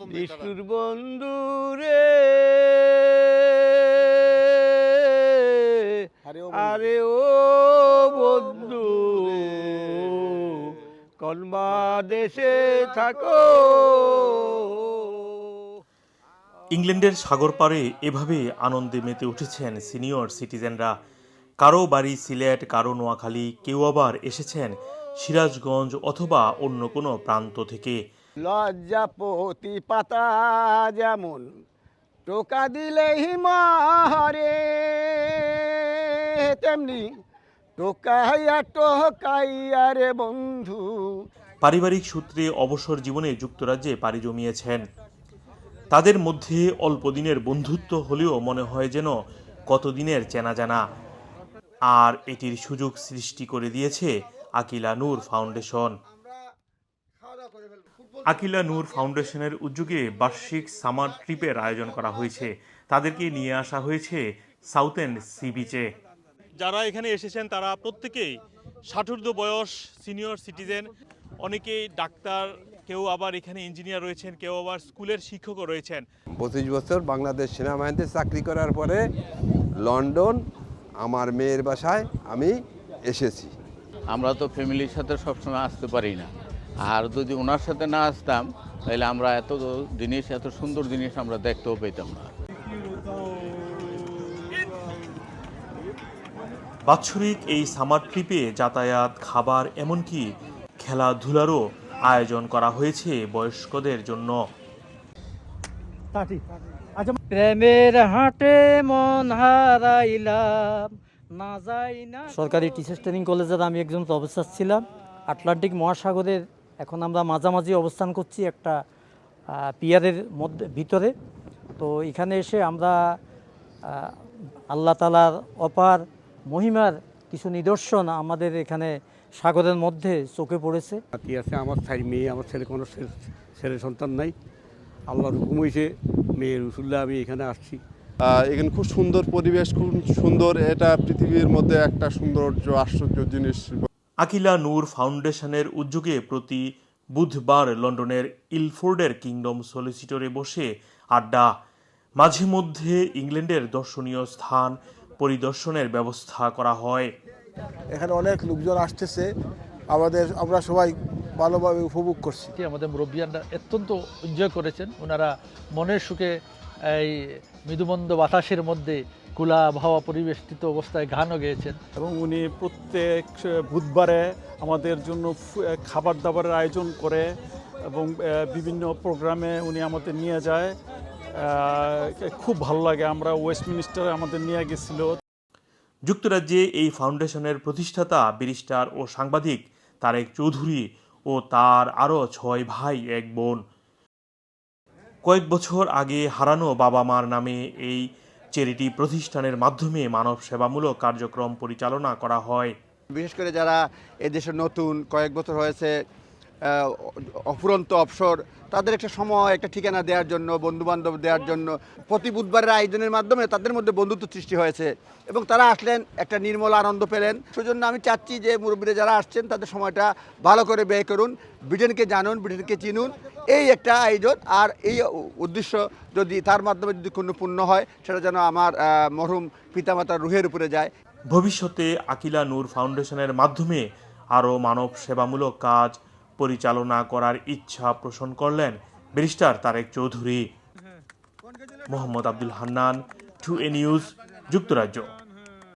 নিষ্ঠুর বন্ধু। রে আরে ও বন্ধু। কলমা দেশে থাকো। ইংল্যান্ডের সাগর পাড়ে এভাবে আনন্দে মেতে উঠেছেন সিনিয়র সিটিজেনরা। কারও বাড়ি সিলেট কারও নোয়াখালী কেউ আবার এসেছেন সিরাজগঞ্জ অথবা অন্য কোনো প্রান্ত থেকে। লজ্জাপতি পাতা যেমন টোকা দিলেই মরে তেমনি টোকাইয়া টোকাইয়া রে বন্ধু। পারিবারিক সূত্রে অবসর জীবনে যুক্তরাজ্যে পাড়ি জমিয়েছেন। তাদের মধ্যে অল্প দিনের বন্ধুত্ব হলেও মনে হয় যেন কতদিনের চেনা জানা আর এটির সুযোগ সৃষ্টি করে দিয়েছে আকিলা নূর ফাউন্ডেশন। আকিলা নূর ফাউন্ডেশনের উদ্যোগে বার্ষিক সামার ট্রিপের আয়োজন করা হয়েছে। তাদেরকে নিয়ে আসা হয়েছে সাউথ এন্ড সি বিচে। যারা এখানে এসেছেন তারা প্রত্যেকেই ষাটুর্ধ বয়স সিনিয়র সিটিজেন। অনেকেই ডাক্তার কেউ আবার এখানে ইঞ্জিনিয়ার রয়েছেন কেউ আবার স্কুলের শিক্ষকও রয়েছেন। পঁচিশ বছর বাংলাদেশ সেনাবাহিনীতে চাকরি করার পরে লন্ডন আমার মেয়ের বাসায় আমি এসেছি। আমরা তো ফ্যামিলির সাথে সবসময় আসতে পারি না। আর যদি ওনার সাথে না আসতাম তাহলে আমরা এত জিনিস এত সুন্দর জিনিস আমরা দেখতেও পেতাম না। বাৎসরিক এই সামার ট্রিপে যাতায়াত খাবার এমনকি খেলাধুলারও আয়োজন করা হয়েছে বয়স্কদের জন্য। প্রেমের হাটে মন হারাইলাম না যাই না সরকারি টিচার্স ট্রেনিং কলেজের আমি একজন প্রফেসর ছিলাম আটলান্টিক মহাসাগরের এখন আমরা মাঝামাঝি অবস্থান করছি একটা পিয়ারের মধ্যে ভিতরে। তো এখানে এসে আমরা আল্লাহ তালার অপার মহিমার কিছু নিদর্শন আমাদের এখানে সাগরের মধ্যে চোখে পড়েছে। নাতি আছে আমার চার মেয়ে আমার ছেলে কোনো ছেলে সন্তান নাই। আল্লাহর হুকুম হয়েছে মেয়ের রসুল্লাহ আমি এখানে আসছি। এখানে খুব সুন্দর পরিবেশ খুব সুন্দর এটা পৃথিবীর মধ্যে একটা সৌন্দর্য আশ্চর্য জিনিস। আকিলা নূর ফাউন্ডেশনের উদ্যোগে প্রতি বুধবার লন্ডনের ইলফোর্ডের কিংডম সলিসিটরে বসে আড্ডা। মাঝে মধ্যে ইংল্যান্ডের দর্শনীয় স্থান পরিদর্শনের ব্যবস্থা করা হয়। এখানে অনেক লোকজন আসতেছে। আমাদের আমরা সবাই ভালোভাবে উপভোগ করছি। কি আমাদের মুরব্বিয়ানরা অত্যন্ত এনজয় করেছেন? ওনারা মনের সুখে এই মৃদুমন্দ বাতাসের মধ্যে কুলা আবহাওয়া পরিবেষ্টিত অবস্থায় গানও গেয়েছেন। এবং উনি প্রত্যেক বুধবারে আমাদের জন্য খাবার দাবারের আয়োজন করে এবং বিভিন্ন প্রোগ্রামে উনি আমাদের নিয়ে যায়। খুব ভালো লাগে আমরা ওয়েস্টমিনিস্টারে আমাদের নিয়ে গেছিল। যুক্তরাজ্যে এই ফাউন্ডেশনের প্রতিষ্ঠাতা ব্যারিস্টার ও সাংবাদিক তারেক চৌধুরী ও তার আরও ছয় ভাই এক বোন। কয়েক বছর আগে হারানো বাবা মার নামে এই চ্যারিটি প্রতিষ্ঠানের মাধ্যমে মানব সেবামূলক কার্যক্রম পরিচালনা করা হয়। বিশেষ করে যারা এদেশে নতুন কয়েক বছর হয়েছে অফুরন্ত অবসর, তাদের একটা সময়, একটা ঠিকানা দেওয়ার জন্য বন্ধু বান্ধব দেওয়ার জন্য। প্রতি বুধবারের আয়োজনের মাধ্যমে তাদের মধ্যে বন্ধুত্ব সৃষ্টি হয়েছে এবং তারা আসলেন, একটা নির্মল আনন্দ পেলেন। সেজন্য আমি চাচ্ছি যে মুরব্বীরা যারা আসছেন, তাদের সময়টা ভালো করে ব্যয় করুন, ব্রিটেনকে জানুন, ব্রিটেনকে চিনুন। এই একটা আয়োজন, আর এই উদ্দেশ্য যদি তার মাধ্যমে যদি কোনো পূর্ণ হয়, সেটা যেন আমার মরহুম পিতামাতার রুহের উপরে যায়। ভবিষ্যতে আকিলা নূর ফাউন্ডেশনের মাধ্যমে আরও মানব সেবামূলক কাজ পরিচালনা করার ইচ্ছা পোষণ করলেন barrister Tarek Chowdhury. Mohammad Abdul Hannan two A news যুক্তরাজ্য।